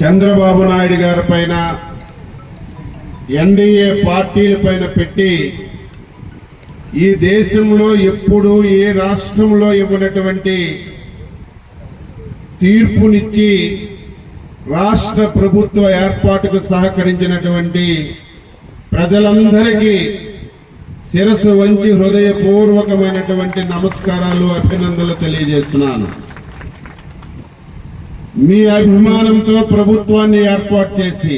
చంద్రబాబు నాయుడు గారి పైన ఎన్డీఏ పార్టీల పైన పెట్టి ఈ దేశంలో ఎప్పుడు ఏ రాష్ట్రంలో ఇవ్వనటువంటి తీర్పునిచ్చి రాష్ట్ర ప్రభుత్వ ఏర్పాటుకు సహకరించినటువంటి ప్రజలందరికీ శిరస్సు వంచి హృదయపూర్వకమైనటువంటి నమస్కారాలు అభినందనలు తెలియజేస్తున్నాను. మీ అభిమానంతో ప్రభుత్వాన్ని ఏర్పాటు చేసి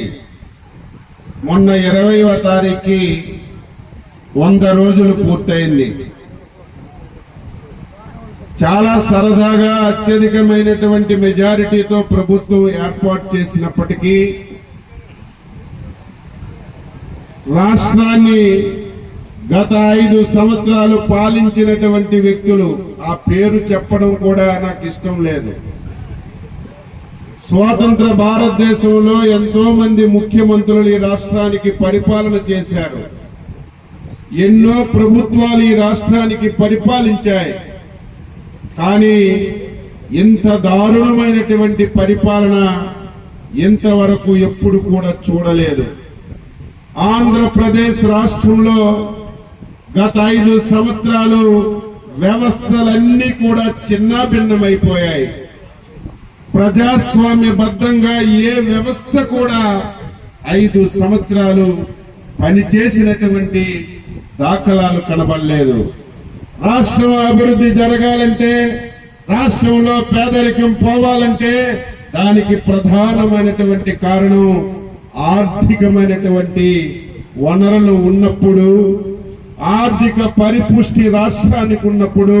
మొన్న ఇరవైవ తారీఖుకి వంద రోజులు పూర్తయింది. చాలా సరదాగా అత్యధికమైనటువంటి మెజారిటీతో ప్రభుత్వం ఏర్పాటు చేసినప్పటికీ రాష్ట్రాన్ని గత ఐదు సంవత్సరాలు పాలించినటువంటి వ్యక్తులు ఆ పేరు చెప్పడం కూడా నాకు ఇష్టం లేదు. స్వాతంత్ర భారతదేశంలో ఎంతో మంది ముఖ్యమంత్రులు ఈ రాష్ట్రానికి పరిపాలన చేశారు. ఎన్నో ప్రభుత్వాలు ఈ రాష్ట్రానికి పరిపాలించాయి. కానీ ఇంత దారుణమైనటువంటి పరిపాలన ఇంతవరకు ఎప్పుడు కూడా చూడలేదు. ఆంధ్రప్రదేశ్ రాష్ట్రంలో గత ఐదు సంవత్సరాలు వ్యవస్థలన్నీ కూడా చిన్నాభిన్నమైపోయాయి. ప్రజాస్వామ్యబద్ధంగా ఏ వ్యవస్థ కూడా ఐదు సంవత్సరాలు పనిచేసినటువంటి దాఖలాలు కనబడలేదు. రాష్ట్రం అభివృద్ధి జరగాలంటే రాష్ట్రంలో పేదరికం పోవాలంటే దానికి ప్రధానమైనటువంటి కారణం ఆర్థికమైనటువంటి వనరులు ఉన్నప్పుడు ఆర్థిక పరిపుష్టి రాష్ట్రానికి ఉన్నప్పుడు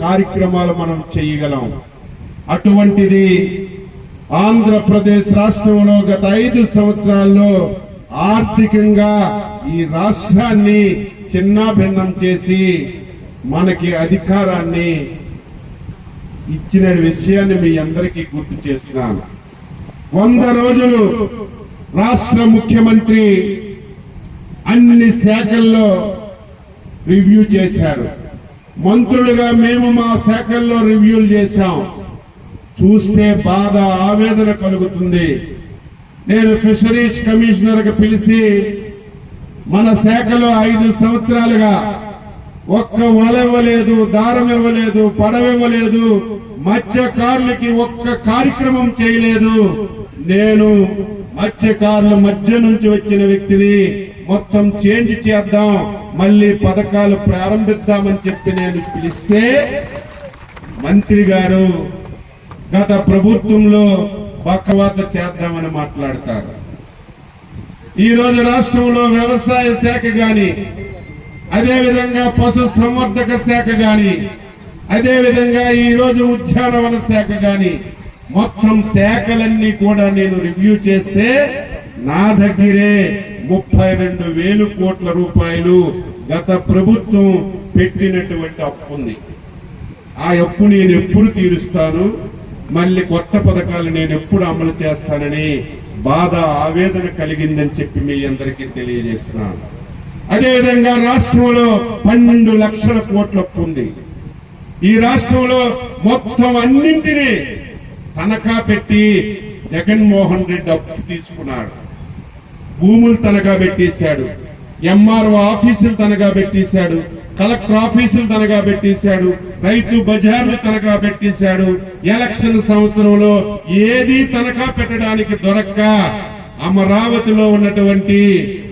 కార్యక్రమాలు మనం చేయగలం. అటువంటిది ఆంధ్రప్రదేశ్ రాష్ట్రంలో గత ఐదు సంవత్సరాల్లో ఆర్థికంగా ఈ రాష్ట్రాన్ని చిన్నాభిన్నం చేసి మనకి అధికారాన్ని ఇచ్చిన విషయాన్ని మీ అందరికీ గుర్తు చేస్తున్నాను. వంద రోజులు రాష్ట్ర ముఖ్యమంత్రి అన్ని శాఖల్లో రివ్యూ చేశారు. మంత్రులుగా మేము మా శాఖల్లో రివ్యూలు చేశాం. చూస్తే బాధ ఆవేదన కలుగుతుంది. నేను ఫిషరీస్ కమిషనర్ పిలిచి మన శాఖలో ఐదు సంవత్సరాలుగా ఒక్క వల ఇవ్వలేదు దారం ఇవ్వలేదు పడవ ఇవ్వలేదు మత్స్యకారులకి ఒక్క కార్యక్రమం చేయలేదు. నేను మత్స్యకారుల మధ్య నుంచి వచ్చిన వ్యక్తిని మొత్తం చేంజ్ చేద్దాం మళ్ళీ పథకాలు ప్రారంభిద్దామని చెప్పి నేను పిలిస్తే మంత్రి గారు గత ప్రభుత్వంలో పక్కవాత చేద్దామని మాట్లాడతారు. ఈ రోజు రాష్ట్రంలో వ్యవసాయ శాఖ గాని అదేవిధంగా పశు సంవర్ధక శాఖ గాని అదేవిధంగా ఈరోజు ఉద్యానవన శాఖ గాని మొత్తం శాఖలన్నీ కూడా నేను రివ్యూ చేస్తే నా దగ్గరే ముప్పై రెండు వేలు కోట్ల రూపాయలు గత ప్రభుత్వం పెట్టినటువంటి అప్పు ఉంది ఆ అప్పు నేను ఎప్పుడు తీరుస్తాను? మళ్ళీ కొత్త పథకాలు నేను ఎప్పుడు అమలు చేస్తానని బాధ ఆవేదన కలిగిందని చెప్పి మీ అందరికీ తెలియజేస్తున్నాను. అదేవిధంగా రాష్ట్రంలో పన్నెండు లక్షల కోట్ల అప్పు ఉంది. ఈ రాష్ట్రంలో మొత్తం అన్నింటినీ తనఖా పెట్టి జగన్మోహన్ రెడ్డి అప్పు తీసుకున్నాడు. భూములు తనఖా పెట్టేశాడు. ఎంఆర్ఓ ఆఫీసులు తనగా పెట్టేశాడు కలెక్టర్ ఆఫీసులు తనగా పెట్టేశాడు రైతు బజార్లు తనగా పెట్టేశాడు. ఎలక్షన్ సంవత్సరంలో ఏది తనఖా పెట్టడానికి దొరక్క అమరావతిలో ఉన్నటువంటి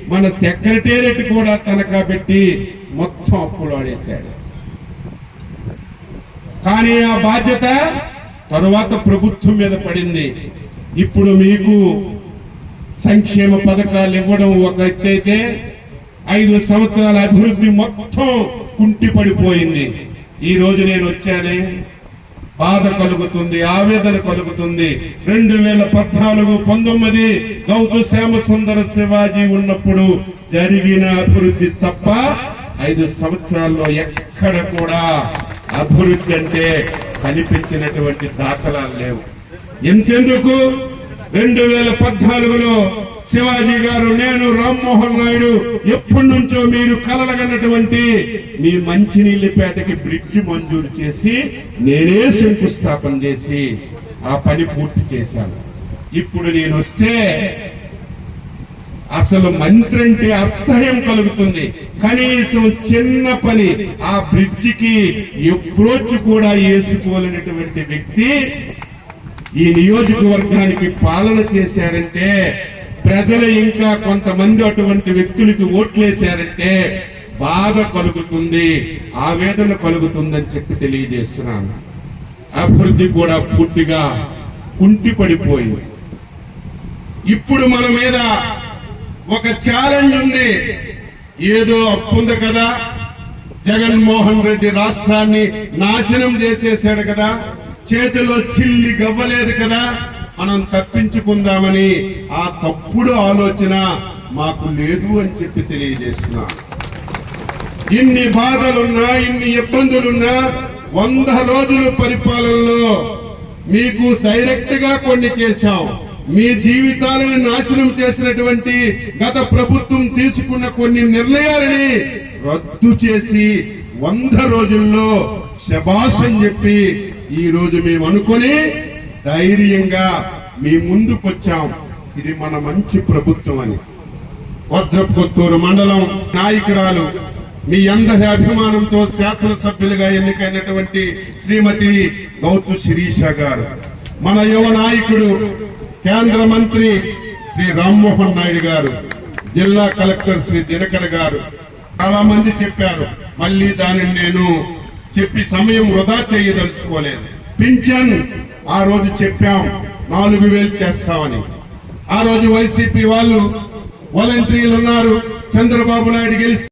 మన సెక్రటేరియట్ కూడా తనఖా పెట్టి మొత్తం అప్పులు ఆడేశాడు. కానీ ఆ బాధ్యత తరువాత ప్రభుత్వం మీద పడింది. ఇప్పుడు మీకు సంక్షేమ పథకాలు ఇవ్వడం ఒక ఎత్తైతే ఐదు సంవత్సరాల అభివృద్ధి మొత్తం కుంటిపడిపోయింది. ఈ రోజు నేను వచ్చానే బాధ కలుగుతుంది ఆవేదన కలుగుతుంది. రెండు వేల పద్నాలుగు పంతొమ్మిది గౌతు శ్యామ సుందర శివాజీ ఉన్నప్పుడు జరిగిన అభివృద్ధి తప్ప ఐదు సంవత్సరాల్లో ఎక్కడ కూడా అభివృద్ధి అంటే కనిపించినటువంటి దాఖలాలు లేవు. ఎంతెందుకు? రెండు వేల పద్నాలుగులో శివాజీ గారు నేను రామ్మోహన్ నాయుడు ఎప్పటి నుంచో మీరు కలలగన్నటువంటి మీ మంచినీళ్ళపేటకి బ్రిడ్జ్ మంజూరు చేసి నేనే శంకుస్థాపన చేసి ఆ పని పూర్తి చేశాను. ఇప్పుడు నేను వస్తే అసలు మంత్రి అంటే అసహ్యం కలుగుతుంది. కనీసం చిన్న పని ఆ బ్రిడ్జికి ఎప్రోచ్ కూడా వేసుకోలేనటువంటి వ్యక్తి ఈ నియోజకవర్గానికి పాలన చేశారంటే ప్రజలు ఇంకా కొంతమంది అటువంటి వ్యక్తులకి ఓట్లేశారంటే బాధ కలుగుతుంది ఆవేదన కలుగుతుందని చెప్పి తెలియజేస్తున్నాను. అభివృద్ధి కూడా పూర్తిగా కుంటిపడిపోయింది. ఇప్పుడు మన మీద ఒక ఛాలెంజ్ ఉంది. ఏదో అప్పుంది కదా జగన్మోహన్ రెడ్డి రాష్ట్రాన్ని నాశనం చేసేసాడు కదా చేతిలో చిల్లి గవ్వలేదు కదా మనం తప్పించుకుందామని ఆ తప్పుడు ఆలోచన మాకు లేదు అని చెప్పి తెలియజేస్తున్నా. ఇన్ని బాధలున్నా ఇన్ని ఇబ్బందులున్నా వంద రోజుల పరిపాలనలో మీకు డైరెక్ట్గా కొన్ని చేశాం. మీ జీవితాలను నాశనం చేసినటువంటి గత ప్రభుత్వం తీసుకున్న కొన్ని నిర్ణయాలని రద్దు చేసి వంద రోజుల్లో శబాస్ అని చెప్పి ఈ రోజు మేము అనుకొని ధైర్యంగా మీ ముందుకొచ్చాం. ఇది మన మంచి ప్రభుత్వం అని. వజ్రపు కొత్తూరు మండలం నాయకురాలు మీ అందరి అభిమానంతో శాసనసభ్యులుగా ఎన్నికైనటువంటి శ్రీమతి గౌతు శిరీష గారు. మన యువ నాయకుడు కేంద్ర మంత్రి శ్రీ రామ్మోహన్ నాయుడు గారు జిల్లా కలెక్టర్ శ్రీ దినకర్ గారు. చాలా మంది చెప్పారు మళ్ళీ దానిని నేను చెప్పి సమయం వృధా చేయదలుచుకోలేదు. పింఛన్ ఆ రోజు చెప్పాం నాలుగు వేలు చేస్తామని. ఆ రోజు వైసీపీ వాళ్ళు వాలంటీర్లు ఉన్నారు చంద్రబాబు నాయుడు గెలిస్తే